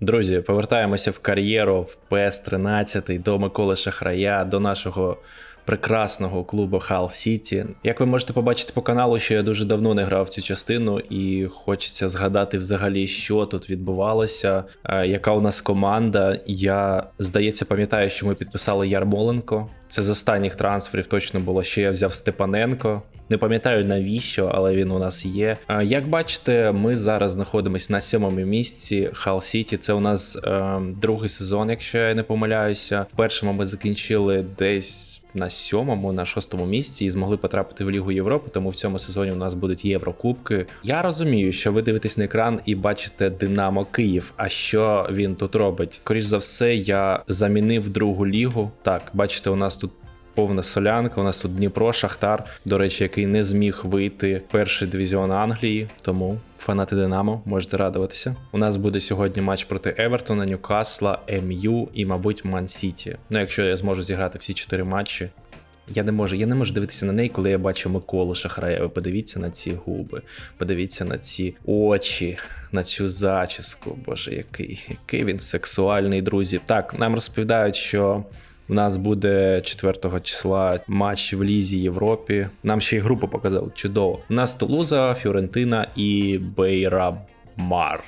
Друзі, повертаємося в кар'єру в ПС-13 до Миколи Шахрая, до нашого прекрасного клубу Хал Сіті. Як ви можете побачити по каналу, що я дуже давно не грав в цю частину, і хочеться згадати взагалі, що тут відбувалося, е, яка у нас команда. Я здається, пам'ятаю, що ми підписали Ярмоленко. Це з останніх трансферів точно було, що я взяв Степаненко. Не пам'ятаю навіщо, але він у нас є. Е, Як бачите, ми зараз знаходимося на сьомому місці Хал Сіті. Це у нас е, другий сезон, якщо я не помиляюся. В першому ми закінчили десь. На сьомому, на шостому місці і змогли потрапити в Лігу Європи, тому в цьому сезоні у нас будуть Єврокубки. Я розумію, що ви дивитесь на екран і бачите Динамо Київ. А що він тут робить? Скоріш за все, я замінив другу лігу. Так, бачите, у нас тут повна солянка. У нас тут Дніпро, Шахтар, до речі, який не зміг вийти в перший дивізіон Англії. Тому фанати Динамо можете радуватися. У нас буде сьогодні матч проти Евертона, Ньюкасла, МЮ і, мабуть, Ман Сіті. Ну, якщо я зможу зіграти всі чотири матчі. Я не можу, я не можу дивитися на неї, коли я бачу Миколу Шахрая. Ви подивіться на ці губи, подивіться на ці очі, на цю зачіску. Боже, який, який він сексуальний, друзі. Так, нам розповідають, що у нас буде 4 числа матч в Лізі Європі. Нам ще й групу показали. Чудово. У нас Тулуза, Фіорентина і Бейрабмар.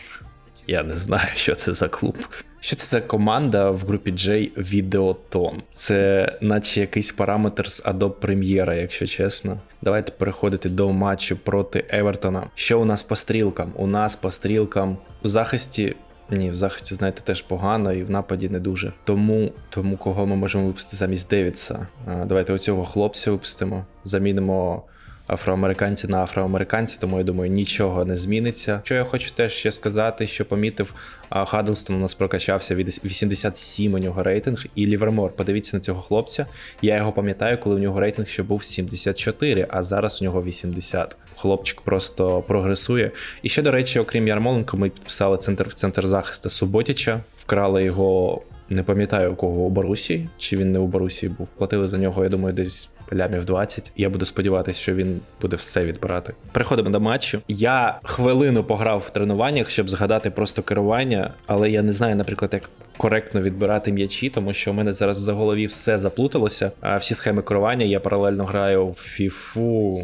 Я не знаю, що це за клуб. Що це за команда в групі J Відеотон? Це наче якийсь параметр з Adobe Premiere, якщо чесно. Давайте переходити до матчу проти Евертона. Що у нас по стрілкам? У нас по стрілкам у захисті. Ні, в захисті, знаєте, теж погано, і в нападі не дуже. Тому, тому кого ми можемо випустити замість Девідса? Давайте оцього хлопця випустимо. Замінимо афроамериканці на афроамериканці, тому я думаю, нічого не зміниться. Що я хочу теж ще сказати, що помітив, а, Хаддлстон у нас прокачався від 87 у нього рейтинг, і Лівермор. Подивіться на цього хлопця. Я його пам'ятаю, коли у нього рейтинг ще був 74, а зараз у нього 80. Хлопчик просто прогресує. І ще, до речі, окрім Ярмоленко, ми підписали центр в центр захисту Суботіча, вкрали його. Не пам'ятаю у кого у Борусі, чи він не у Борусі був. Платили за нього, я думаю, десь лямів 20. Я буду сподіватися, що він буде все відбирати. Переходимо до матчу. Я хвилину пограв в тренуваннях, щоб згадати просто керування, але я не знаю, наприклад, як коректно відбирати м'ячі, тому що у мене зараз в заголові все заплуталося. А всі схеми керування я паралельно граю в фіфу.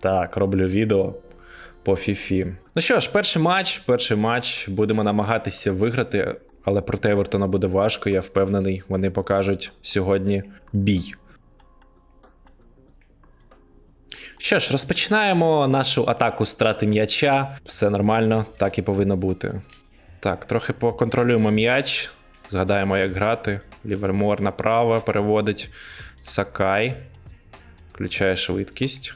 Так, роблю відео по фіфі. Ну що ж, перший матч, перший матч. Будемо намагатися виграти, але проти Евертона буде важко, я впевнений. Вони покажуть сьогодні бій. Що ж, розпочинаємо нашу атаку страти м'яча. Все нормально, так і повинно бути. Так, трохи поконтролюємо м'яч. Згадаємо, як грати. Лівермор направо переводить. Сакай. Включає швидкість.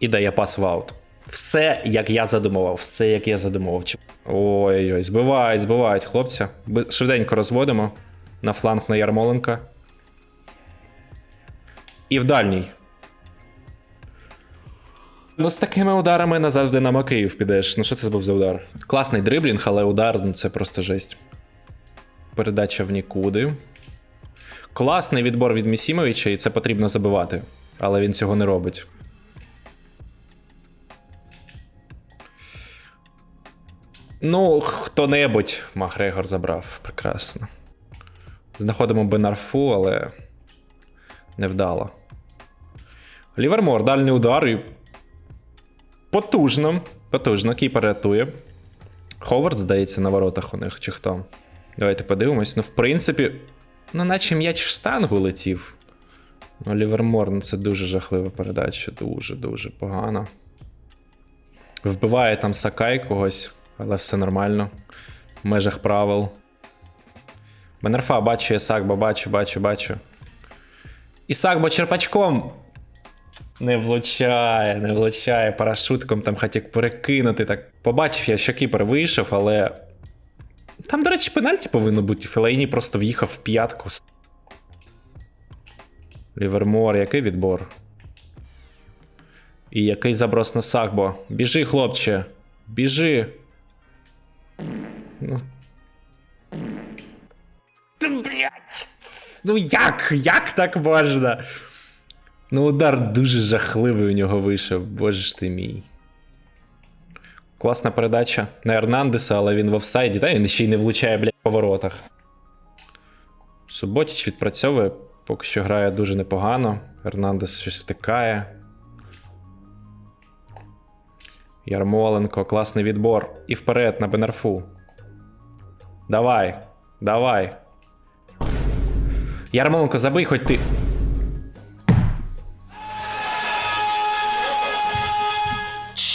І дає пас в аут. Все, як я задумував, все, як я задумував. Ой-ой, збивають, збивають хлопця. Швиденько розводимо. На фланг на Ярмоленка. І в дальній. Ну, з такими ударами назад в Динамо Київ підеш. Ну, що це був за удар? Класний дриблінг, але удар, ну це просто жесть. Передача в нікуди. Класний відбор від Місімовича, і це потрібно забивати. Але він цього не робить. Ну, хто-небудь Макгрегор забрав. Прекрасно. Знаходимо Бенарфу, але невдало. Лівермор, дальній удар і. Потужно. Потужно. Кіпер рятує. Ховард, здається, на воротах у них, чи хто. Давайте подивимось. Ну, в принципі, ну, наче м'яч в штангу летів. Ну, Лівермор, ну це дуже жахлива передача. Дуже-дуже погано. Вбиває там Сакай когось, але все нормально. В межах правил. Менерфа бачу, я Сакба, бачу, бачу, бачу. І Сакба черпачком. Не влучає, не влучає. Парашутком там хотів перекинути. Так побачив я, що кіпер вийшов, але. Там, до речі, пенальті повинно бути. Фелейні просто в'їхав в п'ятку. Лівермор, який відбор? І який заброс на Сакбо. Біжи, хлопче. Біжи. Ну. Та, блядь, Ну як? Як так можна? Ну, удар дуже жахливий у нього вийшов, боже ж ти мій. Класна передача на Ернандеса, але він в офсайді, та він ще й не влучає, блядь, по воротах. Суботіч відпрацьовує, поки що грає дуже непогано. Ернандес щось втикає. Ярмоленко, класний відбор. І вперед на Бенарфу. Давай, давай. Ярмоленко, забий хоч ти.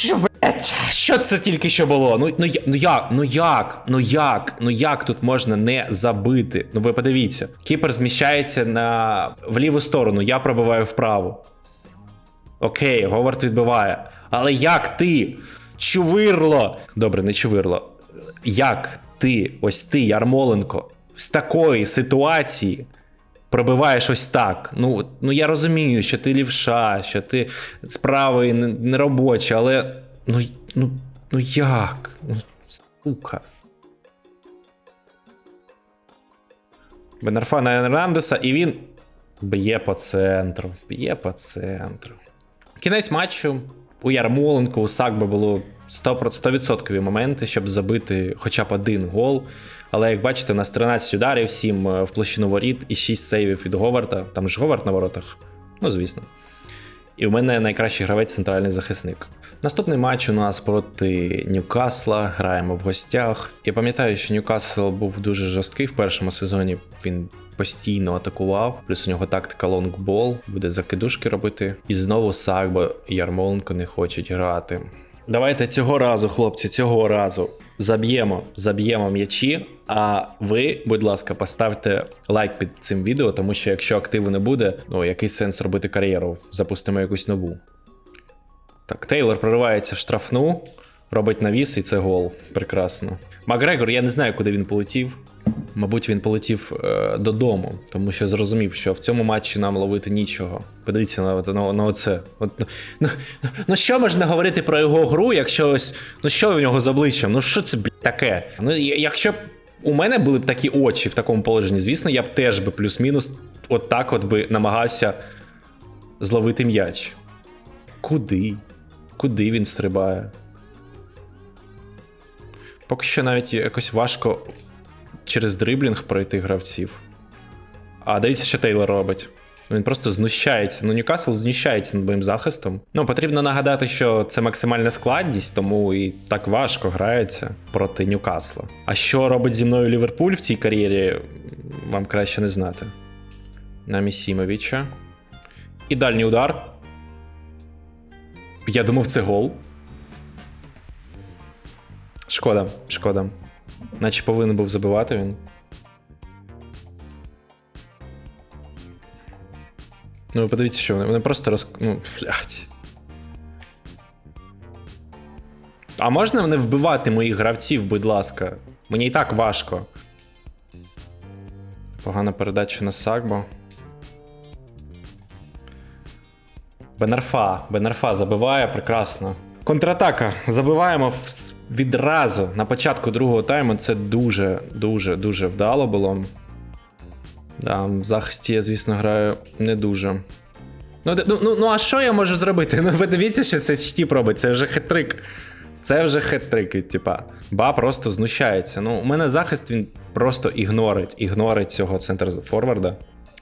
Що, блять? Що це тільки що було? Ну, ну, ну як? Ну як? Ну як? Ну як тут можна не забити? Ну ви подивіться. Кіпер зміщається на в ліву сторону, я пробиваю вправо. Окей, Говард відбиває. Але як ти? Чувирло! Добре, не чувирло. Як ти, ось ти, Ярмоленко, з такої ситуації пробиваєш ось так? Ну, ну я розумію, що ти лівша, що ти з правої не- але. Ну, ну, ну як? Ну, сука. Бенарфа на Ернандеса, і він б'є по центру. Б'є по центру. Кінець матчу. У Ярмоленко, у Сакба було 100%, 100% моменти, щоб забити хоча б один гол. Але як бачите, у нас 13 ударів, 7 в площину воріт і 6 сейвів від Говарда. Там ж Говард на воротах. Ну, звісно. І в мене найкращий гравець центральний захисник. Наступний матч у нас проти Ньюкасла. Граємо в гостях. Я пам'ятаю, що Ньюкасл був дуже жорсткий в першому сезоні. Він постійно атакував, плюс у нього тактика лонгбол, буде закидушки робити. І знову Сагбо і Ярмоленко не хочуть грати. Давайте цього разу, хлопці, цього разу заб'ємо, заб'ємо м'ячі. А ви, будь ласка, поставте лайк під цим відео, тому що якщо активу не буде, ну який сенс робити кар'єру? Запустимо якусь нову. Так, Тейлор проривається в штрафну, робить навіс, і це гол. Прекрасно. Макгрегор, я не знаю, куди він полетів. Мабуть, він полетів е, додому, тому що зрозумів, що в цьому матчі нам ловити нічого. Подивіться на, на, на оце. От, ну, ну, ну що можна говорити про його гру, якщо ось. Ну що в нього з обличчям? Ну що це блядь, таке? Ну, якщо б у мене були б такі очі в такому положенні, звісно, я б теж би плюс-мінус от так от би намагався зловити м'яч. Куди? Куди він стрибає? Поки що навіть якось важко через дриблінг пройти гравців. А дивіться, що Тейлор робить. Він просто знущається. Ну, Ньюкасл знущається над моїм захистом. Ну, потрібно нагадати, що це максимальна складність, тому і так важко грається проти Ньюкасла. А що робить зі мною Ліверпуль в цій кар'єрі, вам краще не знати. На Місімовича. І дальній удар. Я думав, це гол. Шкода, шкода. Наче повинен був забивати він. Ну, ви подивіться, що вони, вони просто роз... Ну, блядь. А можна не вбивати моїх гравців, будь ласка? Мені і так важко. Погана передача на Сагбо. Бенарфа. Бенарфа забиває прекрасно. Контратака. Забиваємо відразу на початку другого тайму. Це дуже, дуже, вдало було. Да, в захисті я, звісно, граю не дуже. Ну, ну, ну, ну а що я можу зробити? Ну, ви дивіться, що це Штіп робить, це вже хет-трик. Це вже хет-трик, від, типа. Ба просто знущається. Ну, у мене захист він просто ігнорить, ігнорить цього центр форварда.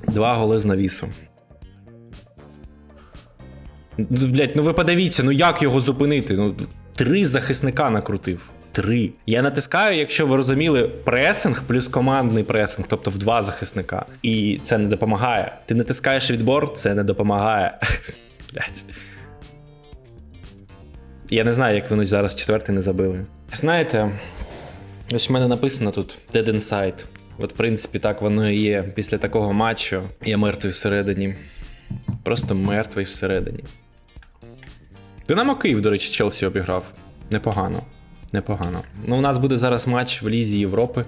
Два голи з навісу. Блять, ну ви подивіться, ну як його зупинити? Ну, три захисника накрутив. Три. Я натискаю, якщо ви розуміли, пресинг плюс командний пресинг, тобто в два захисника. І це не допомагає. Ти натискаєш відбор, це не допомагає. Блять. Я не знаю, як вони зараз четвертий не забили. Знаєте, ось в мене написано тут Dead Inside. От, в принципі, так воно і є. Після такого матчу я мертвий всередині. Просто мертвий всередині. Динамо Київ, до речі, Челсі обіграв. Непогано. Непогано. Ну, у нас буде зараз матч в Лізі Європи.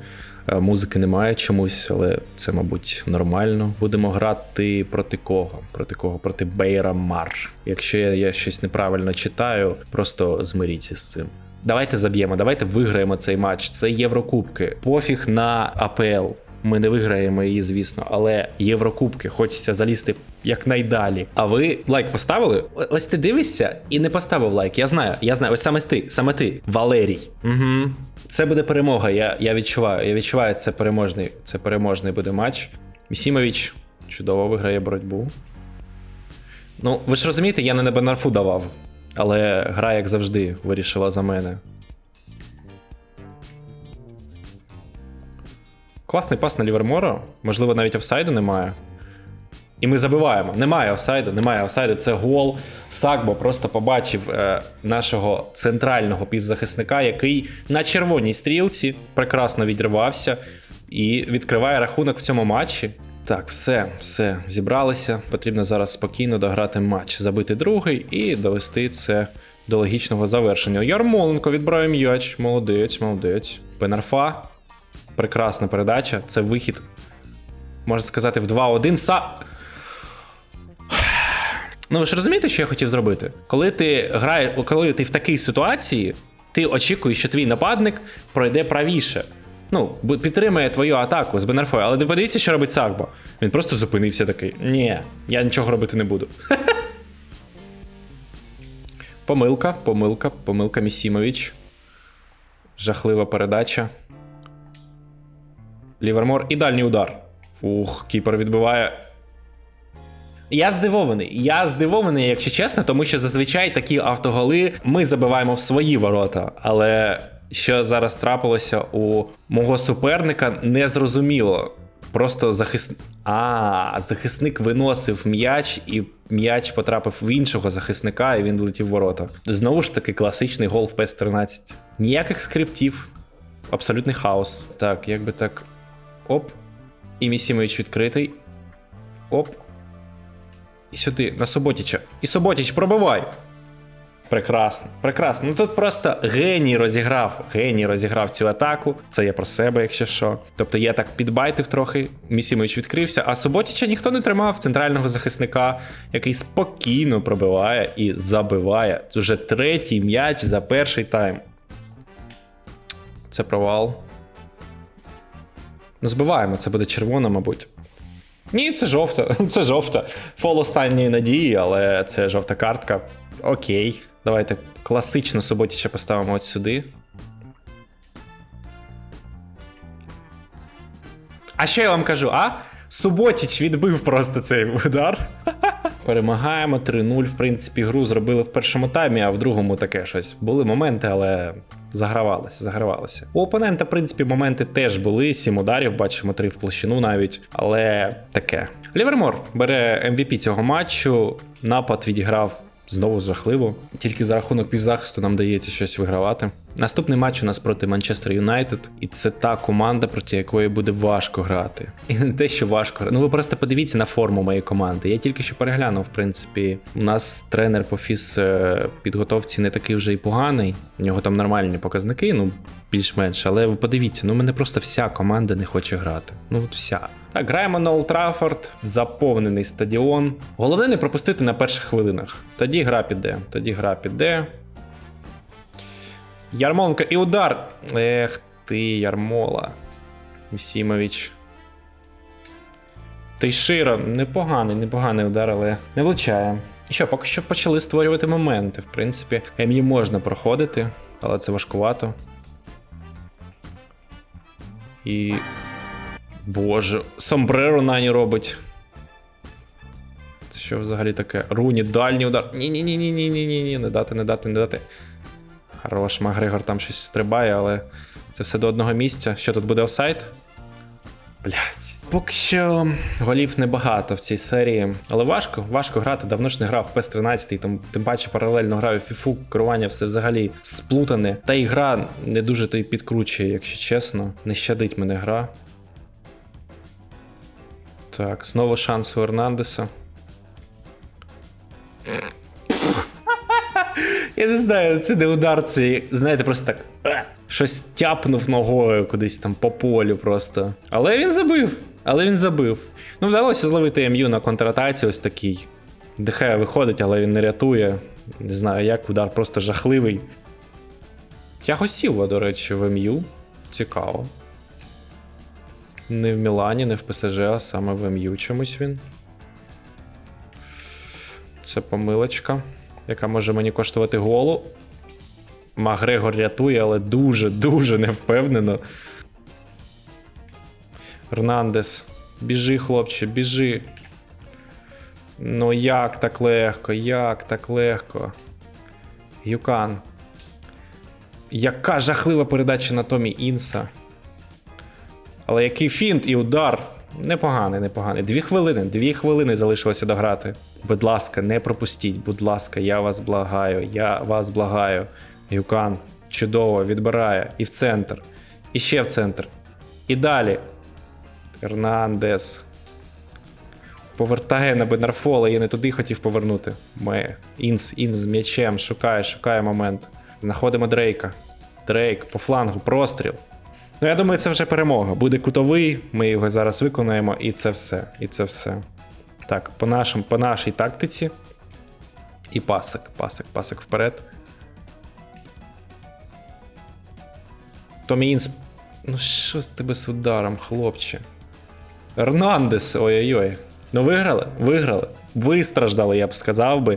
Е, Музики немає чомусь, але це, мабуть, нормально. Будемо грати проти кого? Проти кого? Проти Бейра Мар. Якщо я, я щось неправильно читаю, просто змиріться з цим. Давайте заб'ємо, давайте виграємо цей матч. Це Єврокубки. Пофіг на АПЛ. Ми не виграємо її, звісно, але Єврокубки хочеться залізти якнайдалі. А ви лайк поставили? Ось ти дивишся і не поставив лайк. Я знаю, я знаю. Ось саме ти, саме ти, Валерій. Угу. Це буде перемога. Я, я відчуваю. Я відчуваю, це переможний. Це переможний буде матч. Місімович чудово виграє боротьбу. Ну, ви ж розумієте, я не на Бенарфу давав, але гра, як завжди, вирішила за мене. Класний пас на Лівермора. Можливо, навіть офсайду немає. І ми забиваємо. Немає офсайду, немає офсайду. Це гол. Сакбо просто побачив е, нашого центрального півзахисника, який на червоній стрілці прекрасно відривався і відкриває рахунок в цьому матчі. Так, все, все, зібралися. Потрібно зараз спокійно дограти матч, забити другий і довести це до логічного завершення. Ярмоленко відбирає м'яч. Молодець, молодець. Пенарфа. Прекрасна передача. Це вихід, можна сказати, в 2-1. Са. Ну, ви ж розумієте, що я хотів зробити? Коли ти граєш, коли ти в такій ситуації, ти очікуєш, що твій нападник пройде правіше. Ну, підтримує твою атаку з Бенерфою, але ти подивіться, що робить Сакбо. Він просто зупинився такий. Ні, я нічого робити не буду. Помилка, помилка, помилка Місімович. Жахлива передача. Лівермор і дальній удар. Фух, кіпер відбиває. Я здивований. Я здивований, якщо чесно, тому що зазвичай такі автоголи ми забиваємо в свої ворота. Але що зараз трапилося у мого суперника, не зрозуміло. Просто захисник. А, захисник виносив м'яч, і м'яч потрапив в іншого захисника, і він влетів в ворота. Знову ж таки, класичний гол в ps 13 Ніяких скриптів. Абсолютний хаос. Так, як би так. Оп. І Місімович відкритий. Оп. І сюди, на Суботіча. І Суботіч, пробивай! Прекрасно, прекрасно. Ну тут просто геній розіграв. Геній розіграв цю атаку. Це я про себе, якщо що. Тобто я так підбайтив трохи, Місімович відкрився, а Суботіча ніхто не тримав центрального захисника, який спокійно пробиває і забиває. Це вже третій м'яч за перший тайм. Це провал. Ну, збиваємо, це буде червона, мабуть. Ні, це жовта. Це жовта. Фол останньої надії, але це жовта картка. Окей. Давайте класично Суботіча поставимо от сюди. А що я вам кажу, а? Суботіч відбив просто цей удар. Перемагаємо 3-0. В принципі, гру зробили в першому таймі, а в другому таке щось. Були моменти, але загравалися, загравалися. У опонента, в принципі, моменти теж були. Сім ударів, бачимо, три в площину навіть, але таке. Лівермор бере MVP цього матчу. Напад відіграв знову жахливо. Тільки за рахунок півзахисту нам дається щось вигравати. Наступний матч у нас проти Манчестер Юнайтед, і це та команда, проти якої буде важко грати. І не те, що важко. Ну ви просто подивіться на форму моєї команди. Я тільки що переглянув, в принципі. У нас тренер по фіз е, підготовці не такий вже й поганий. У нього там нормальні показники, ну більш-менш. Але ви подивіться, ну мене просто вся команда не хоче грати. Ну от вся. Так, граємо на Олд Траффорд, заповнений стадіон. Головне не пропустити на перших хвилинах. Тоді гра піде. Тоді гра піде. Ярмоленко і удар. Ех ти, Ярмола. Місімович. Тейширо, непоганий, непоганий удар, але не влучає. І що, поки що почали створювати моменти. В принципі, М'ї можна проходити, але це важкувато. І. Боже, Сомбреро нані робить. Це що взагалі таке? Руні, дальній удар. Ні-ні-ні-ні-ні-ні-ні, не дати, не дати, не дати. Хорош, Макгрегор там щось стрибає, але це все до одного місця. Що тут буде офсайд? Блять. Поки що голів небагато в цій серії, але важко, важко грати. Давно ж не грав в PES 13, там тим паче паралельно граю в FIFA, керування все взагалі сплутане. Та і гра не дуже то й підкручує, якщо чесно. Не щадить мене гра. Так, знову шанс у Ернандеса. Я не знаю, це не удар, це, знаєте, просто так. е, Щось тяпнув ногою кудись там по полю просто. Але він забив. Але він забив. Ну, вдалося зловити МЮ на контратаці ось такий. Дехе виходить, але він не рятує. Не знаю як, удар просто жахливий. Тяго Сілва, до речі, в МЮ. Цікаво. Не в Мілані, не в ПСЖ, а саме в МЮ чомусь він. Це помилочка, яка може мені коштувати голу. Магрегор рятує, але дуже-дуже невпевнено. Ернандес. Біжи, хлопче, біжи. Ну як так легко, як так легко. Юкан. Яка жахлива передача на Томі Інса. Але який фінт і удар. Непоганий, непоганий. Дві хвилини, дві хвилини залишилося дограти. Будь ласка, не пропустіть, будь ласка, я вас благаю, я вас благаю. Юкан чудово відбирає і в центр, і ще в центр. І далі. Ернандес. Повертає на Бенарфола, я не туди хотів повернути. Ми. Інс, інс з м'ячем, шукає, шукає момент. Знаходимо Дрейка. Дрейк по флангу, простріл. Ну, я думаю, це вже перемога. Буде кутовий, ми його зараз виконаємо, і це все. І це все. Так, по, нашим, по нашій тактиці. І пасик, пасик, пасик вперед. Томі Інс. Ну що з тебе з ударом, хлопче? Ернандес, ой-ой-ой. Ну, виграли? Виграли. Вистраждали, я б сказав би.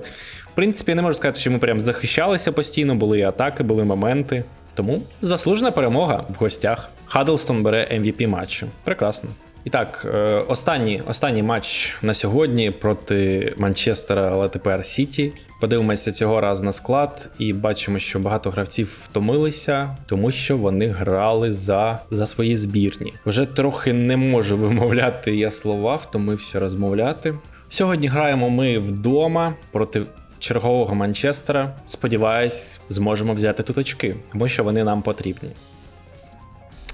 В принципі, я не можу сказати, що ми прям захищалися постійно, були і атаки, були моменти. Тому заслужена перемога в гостях. Хаддлстон бере MVP матчу. Прекрасно. І так, е, останній, останній матч на сьогодні проти Манчестера, але тепер Сіті. Подивимося цього разу на склад і бачимо, що багато гравців втомилися, тому що вони грали за, за свої збірні. Вже трохи не можу вимовляти я слова, втомився розмовляти. Сьогодні граємо ми вдома проти чергового Манчестера. Сподіваюсь, зможемо взяти тут очки, тому що вони нам потрібні.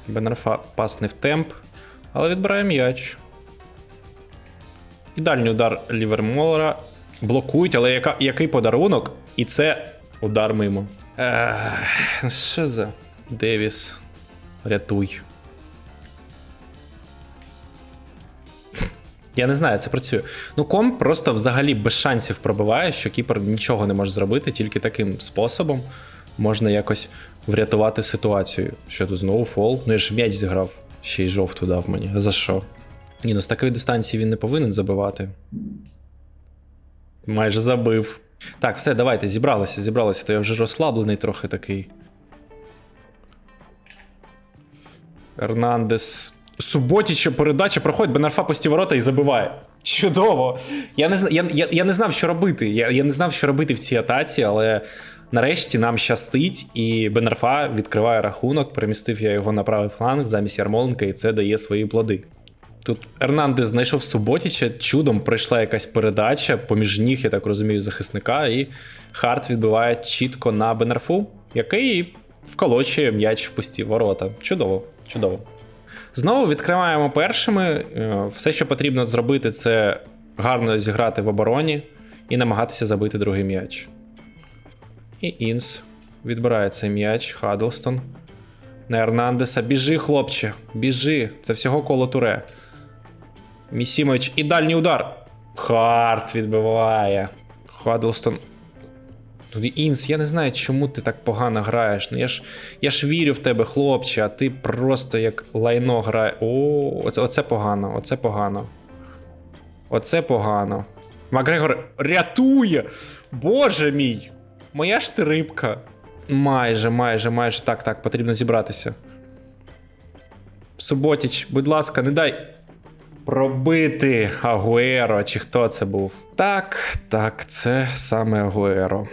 Бенерфа пас не в темп, але відбирає м'яч. І дальній удар Лівермолера блокують, але яка, який подарунок? І це удар мимо. Ех, що за Девіс? Рятуй. Я не знаю, це працює. Ну, комп просто взагалі без шансів пробиває, що кіпер нічого не може зробити, тільки таким способом можна якось врятувати ситуацію. Що тут знову фол? Ну я ж м'яч зіграв, ще й жовту дав мені. За що? Ні, ну з такої дистанції він не повинен забивати. Майже забив. Так, все, давайте, зібралися, зібралися, то я вже розслаблений трохи такий. Ернандес. Суботіча передача проходить, Бенарфа пусті ворота і забиває. Чудово! Я не, я, я, я не знав, що робити. Я, я не знав, що робити в цій атаці, але нарешті нам щастить, і Бенарфа відкриває рахунок, перемістив я його на правий фланг замість Ярмоленка, і це дає свої плоди. Тут Ернандес знайшов Суботіча, чудом пройшла якась передача, поміж ніг, я так розумію, захисника, і Харт відбиває чітко на Бенарфу, який вколочує м'яч в пусті ворота. Чудово, чудово. Знову відкриваємо першими. Е, Все, що потрібно зробити, це гарно зіграти в обороні і намагатися забити другий м'яч. І Інс відбирає цей м'яч, Хаддлстон. На Ернандеса. Біжи, хлопче, біжи. Це всього коло туре. Місімович і дальній удар. Харт відбиває. Хаддлстон. Тут Інс, я не знаю, чому ти так погано граєш. Ну я ж я ж вірю в тебе, хлопче, а ти просто як лайно грає. О, оце, оце погано, оце погано. Оце погано. Макгрегор рятує! Боже мій! Моя ж ти рибка. Майже, майже, майже. Так, так, потрібно зібратися. Суботіч, будь ласка, не дай. Пробити Агуеро, чи хто це був? Так, так, це саме Агуеро.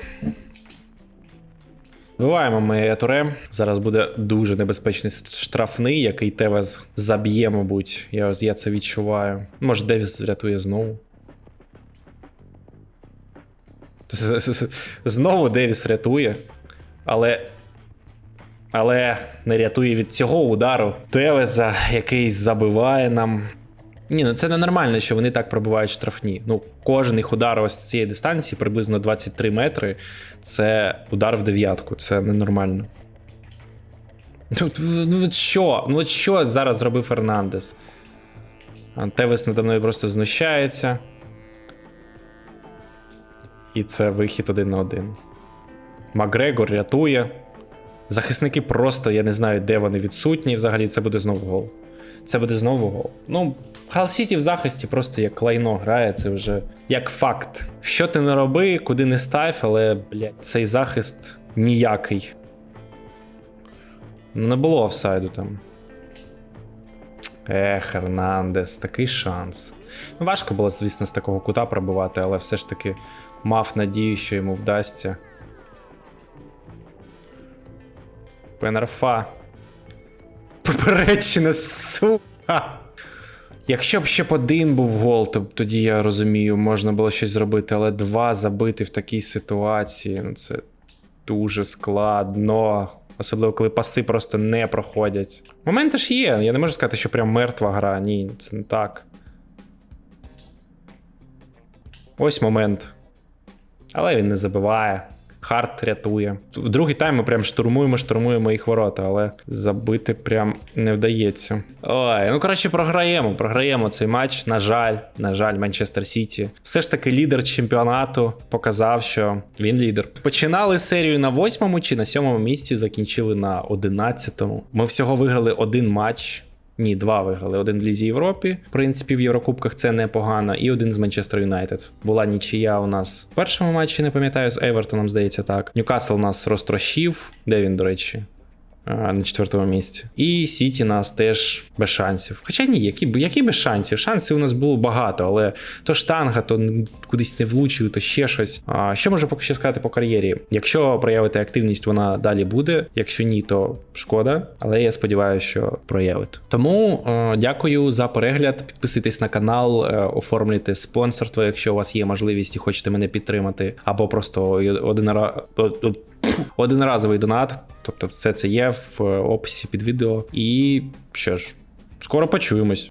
Вбиваємо ми Туре. Зараз буде дуже небезпечний штрафний, який Тевес заб'є, мабуть. Я, я це відчуваю. Може, Девіс врятує знову. Знову Девіс рятує. Але. Але не рятує від цього удару Тевеса, який забиває нам. Ні, ну це ненормально, що вони так пробивають штрафні. Ну, кожен їх удар ось з цієї дистанції, приблизно 23 метри. Це удар в дев'ятку, це ненормально. Ну, ну от що? Ну от що зараз зробив Фернандес? Тевес надо мною просто знущається. І це вихід один на один. Макгрегор рятує. Захисники просто, я не знаю, де вони відсутні. Взагалі це буде знову гол. Це буде знову гол. Ну, Хал Сіті в захисті просто як лайно грає, це вже як факт. Що ти не роби, куди не став, але блядь, цей захист ніякий. Ну, Не було офсайду там. Ех, Хернандес, такий шанс. Ну, важко було, звісно, з такого кута пробивати, але все ж таки мав надію, що йому вдасться. Пенерфа. Поперечина, сука. Якщо б ще б один був гол, то тоді я розумію, можна було щось зробити, але два забити в такій ситуації, ну це дуже складно. Особливо, коли паси просто не проходять. Моменти ж є. Я не можу сказати, що прям мертва гра. Ні, це не так. Ось момент. Але він не забиває. Харт рятує. В другий тайм ми прям штурмуємо, штурмуємо їх ворота, але забити прям не вдається. Ой, ну коротше, програємо. Програємо цей матч. На жаль, на жаль, Манчестер Сіті. Все ж таки, лідер чемпіонату показав, що він лідер. Починали серію на восьмому чи на сьомому місці, закінчили на одинадцятому. Ми всього виграли один матч. Ні, два виграли. Один в Лізі Європі. В принципі, в Єврокубках це непогано. І один з Манчестер Юнайтед. Була нічия у нас в першому матчі, не пам'ятаю, з Евертоном, здається, так. Ньюкасл нас розтрощив. Де він, до речі? А, На четвертому місці. І Сіті нас теж без шансів. Хоча ні, які, які без шансів? Шансів у нас було багато, але то штанга, то кудись не влучив, то ще щось. А, що можу поки що сказати по кар'єрі? Якщо проявити активність, вона далі буде. Якщо ні, то шкода. Але я сподіваюся, що проявить. Тому е, дякую за перегляд. Підписуйтесь на канал, е, оформлюйте спонсорство, якщо у вас є можливість і хочете мене підтримати, або просто один раз. Одноразовий донат, тобто все це є в описі під відео. І що ж, скоро почуємось.